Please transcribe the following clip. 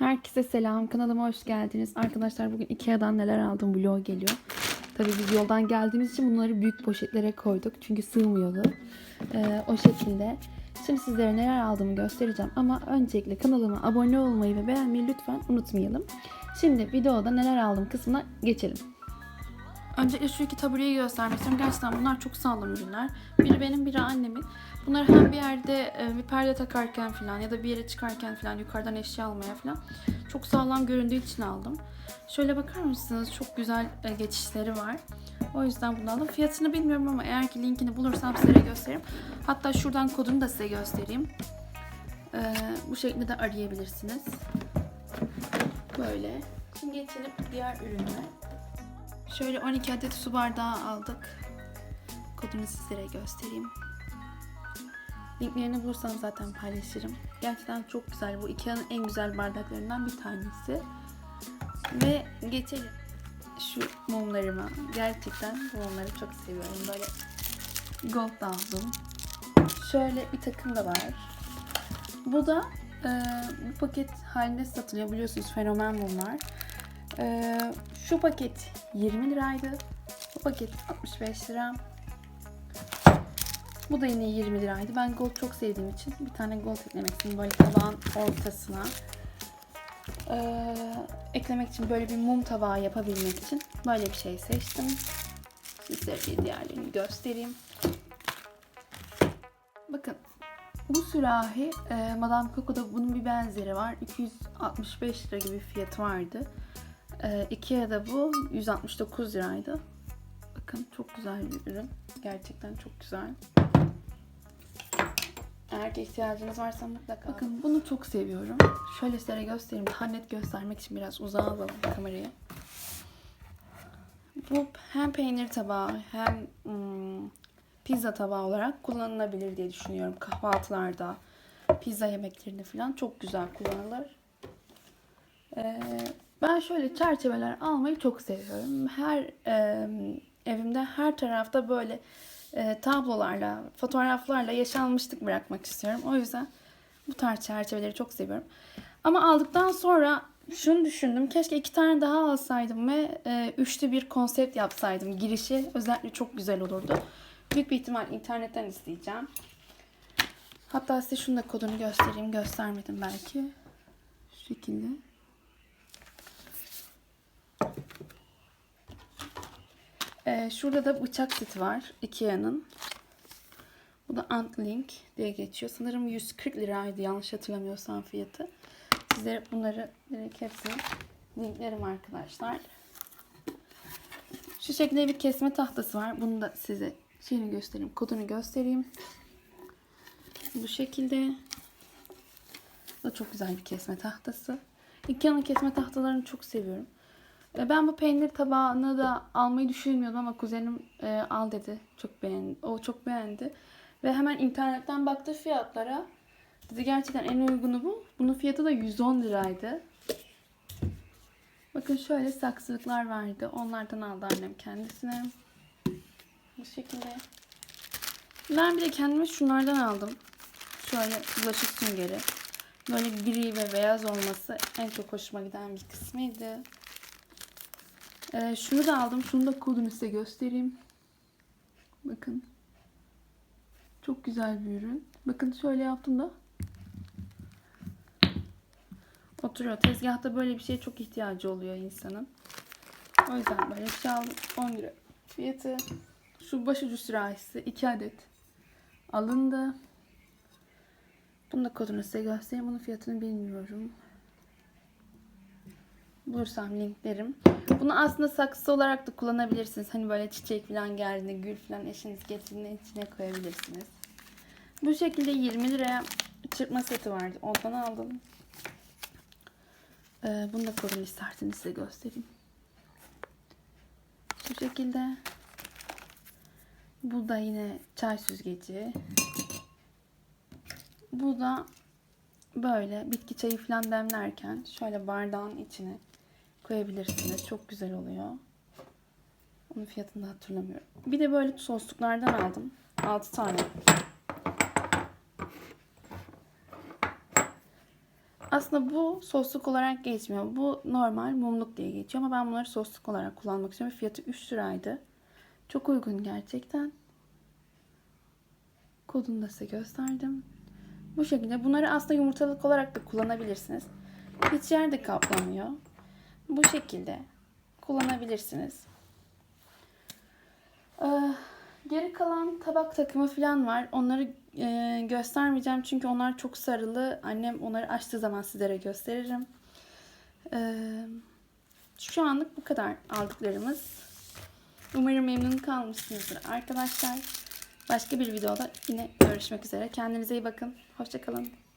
Herkese selam. Kanalıma hoş geldiniz. Arkadaşlar bugün Ikea'dan neler aldım vlog geliyor. Tabii biz yoldan geldiğimiz için bunları büyük poşetlere koyduk. Çünkü sığmıyordu. Ee, o şekilde. Şimdi sizlere neler aldığımı göstereceğim. Ama öncelikle kanalıma abone olmayı ve beğenmeyi lütfen unutmayalım. Şimdi videoda neler aldım kısmına geçelim. Öncelikle şu iki tabureyi göstermek istiyorum. Gerçekten bunlar çok sağlam ürünler. Biri benim, biri annemin. Bunları hem bir yerde e, bir perde takarken falan ya da bir yere çıkarken falan yukarıdan eşya almaya falan çok sağlam göründüğü için aldım. Şöyle bakar mısınız? Çok güzel e, geçişleri var. O yüzden bunu aldım. Fiyatını bilmiyorum ama eğer ki linkini bulursam size gösteririm. Hatta şuradan kodunu da size göstereyim. E, bu şekilde de arayabilirsiniz. Böyle. Şimdi geçelim diğer ürüne. Şöyle 12 adet su bardağı aldık. Kodunu sizlere göstereyim. Linklerini bulursam zaten paylaşırım. Gerçekten çok güzel. Bu Ikea'nın en güzel bardaklarından bir tanesi. Ve geçelim şu mumlarıma. Gerçekten bu mumları çok seviyorum. Böyle gold aldım. Şöyle bir takım da var. Bu da e, bu paket halinde satılıyor. Biliyorsunuz fenomen mumlar. E, şu paket 20 liraydı. Bu paket 65 lira. Bu da yine 20 liraydı. Ben gold çok sevdiğim için bir tane gold eklemek istedim. Böyle tabağın ortasına. Ee, eklemek için böyle bir mum tabağı yapabilmek için böyle bir şey seçtim. Sizlere bir diğerlerini göstereyim. Bakın bu sürahi e, Madame Coco'da bunun bir benzeri var. 265 lira gibi fiyatı vardı. E, Ikea'da bu 169 liraydı. Bakın çok güzel bir ürün. Gerçekten çok güzel. Eğer ki ihtiyacınız varsa mutlaka. Bakın bunu çok seviyorum. Şöyle size göstereyim. Daha net göstermek için biraz uzağa alalım kamerayı. Bu hem peynir tabağı hem hmm, pizza tabağı olarak kullanılabilir diye düşünüyorum. Kahvaltılarda, pizza yemeklerinde falan çok güzel kullanılır. Ee, ben şöyle çerçeveler almayı çok seviyorum. Her e, evimde her tarafta böyle e, tablolarla, fotoğraflarla yaşanmışlık bırakmak istiyorum. O yüzden bu tarz çerçeveleri çok seviyorum. Ama aldıktan sonra şunu düşündüm. Keşke iki tane daha alsaydım ve e, üçlü bir konsept yapsaydım. Girişi özellikle çok güzel olurdu. Büyük bir ihtimal internetten isteyeceğim. Hatta size şunu da kodunu göstereyim. Göstermedim belki. Şu şekilde. Ee, şurada da bıçak seti var. Ikea'nın. Bu da Antlink diye geçiyor. Sanırım 140 liraydı yanlış hatırlamıyorsam fiyatı. Sizlere bunları direkt hepsini linklerim arkadaşlar. Şu şekilde bir kesme tahtası var. Bunu da size şeyini göstereyim. Kodunu göstereyim. Bu şekilde. Bu da çok güzel bir kesme tahtası. Ikea'nın kesme tahtalarını çok seviyorum. Ben bu peynir tabağını da almayı düşünmüyordum ama kuzenim e, al dedi. Çok beğendi. O çok beğendi. Ve hemen internetten baktı fiyatlara. Dedi gerçekten en uygunu bu. Bunun fiyatı da 110 liraydı. Bakın şöyle saksılıklar vardı. Onlardan aldı annem kendisine. Bu şekilde. Ben bir de kendime şunlardan aldım. Şöyle bulaşık süngeri. Böyle gri ve beyaz olması en çok hoşuma giden bir kısmıydı. Ee, şunu da aldım. Şunu da kodunu size göstereyim. Bakın. Çok güzel bir ürün. Bakın şöyle yaptım da. Oturuyor. Tezgahta böyle bir şeye çok ihtiyacı oluyor insanın. O yüzden böyle bir şey aldım. 10 lira. Fiyatı şu başucu sürahisi 2 adet alındı. Bunu da kodunu size göstereyim. Bunun fiyatını bilmiyorum. Bulursam linklerim. Bunu aslında saksı olarak da kullanabilirsiniz. Hani böyle çiçek falan geldiğinde, gül falan eşiniz getirdiğinde içine koyabilirsiniz. Bu şekilde 20 liraya çırpma seti vardı. Ondan aldım. Ee, bunu da kodunu isterseniz size göstereyim. Şu şekilde. Bu da yine çay süzgeci. Bu da böyle bitki çayı falan demlerken şöyle bardağın içine koyabilirsiniz. Çok güzel oluyor. Onun fiyatını da hatırlamıyorum. Bir de böyle sosluklardan aldım. 6 tane. Aslında bu sosluk olarak geçmiyor. Bu normal mumluk diye geçiyor ama ben bunları sosluk olarak kullanmak istiyorum. Fiyatı 3 liraydı. Çok uygun gerçekten. Kodunu da size gösterdim. Bu şekilde. Bunları aslında yumurtalık olarak da kullanabilirsiniz. Hiç yer de kaplamıyor. Bu şekilde kullanabilirsiniz. Ee, geri kalan tabak takımı falan var. Onları e, göstermeyeceğim çünkü onlar çok sarılı. Annem onları açtığı zaman sizlere gösteririm. Ee, şu anlık bu kadar aldıklarımız. Umarım memnun kalmışsınızdır arkadaşlar. Başka bir videoda yine görüşmek üzere. Kendinize iyi bakın. Hoşçakalın.